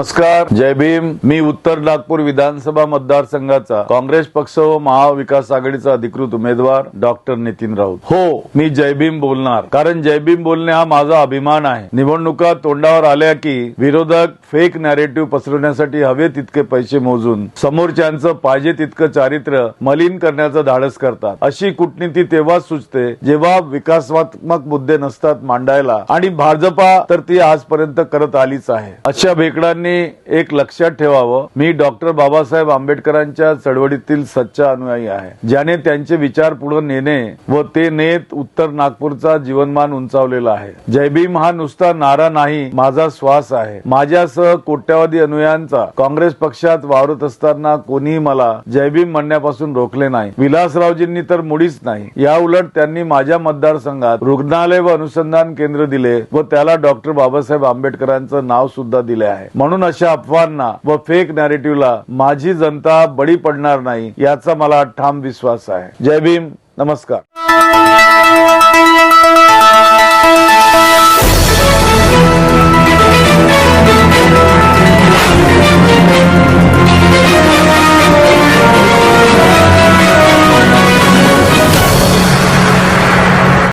नमस्कार जय भीम. मी उत्तर नागपूर विधानसभा मतदारसंघाचा काँग्रेस पक्ष व महाविकास आघाडीचा अधिकृत उमेदवार डॉक्टर नितीन राऊत. हो मी जय भीम बोलणार. कारण जय भीम बोलणे हा माझा अभिमान आहे. निवडणुका तोंडावर आल्या की विरोधक फेक नॅरेटिव्ह पसरवण्यासाठी हवे तितके पैसे मोजून समोरच्यांचं पाहिजे तितकं चारित्र्य मलिन करण्याचं धाडस करतात. अशी कूटनीती तेव्हाच सुचते जेव्हा विकासात्मक मुद्दे नसतात मांडायला आणि भाजपा तर ती आजपर्यंत करत आलीच आहे. अशा भेकडांनी एक लक्षात ठेवावं मी डॉक्टर बाबासाहेब आंबेडकरांच्या चळवळीतील सच्चा अनुयायी आहे. ज्याने त्यांचे विचार पुढे नेणे व ते नेत उत्तर नागपूरचा जीवनमान उंचावलेला आहे. जय भीम हा नुसता नारा नाही माझा श्वास आहे. माझ्यासह कोट्यावधी अनुयायांचा काँग्रेस पक्षात वावरत असताना कोणीही मला जयभीम म्हणण्यापासून रोखले नाही. विलासरावजींनी तर मुळीच नाही. या उलट त्यांनी माझ्या मतदारसंघात रुग्णालय व अनुसंधान केंद्र दिले व त्याला डॉक्टर बाबासाहेब आंबेडकरांचं नाव सुद्धा दिले आहे. म्हणून म्हणून अशा अफवांना व फेक नॅरेटिव्हला माझी जनता बळी पडणार नाही याचा मला ठाम विश्वास आहे. जय भीम. नमस्कार.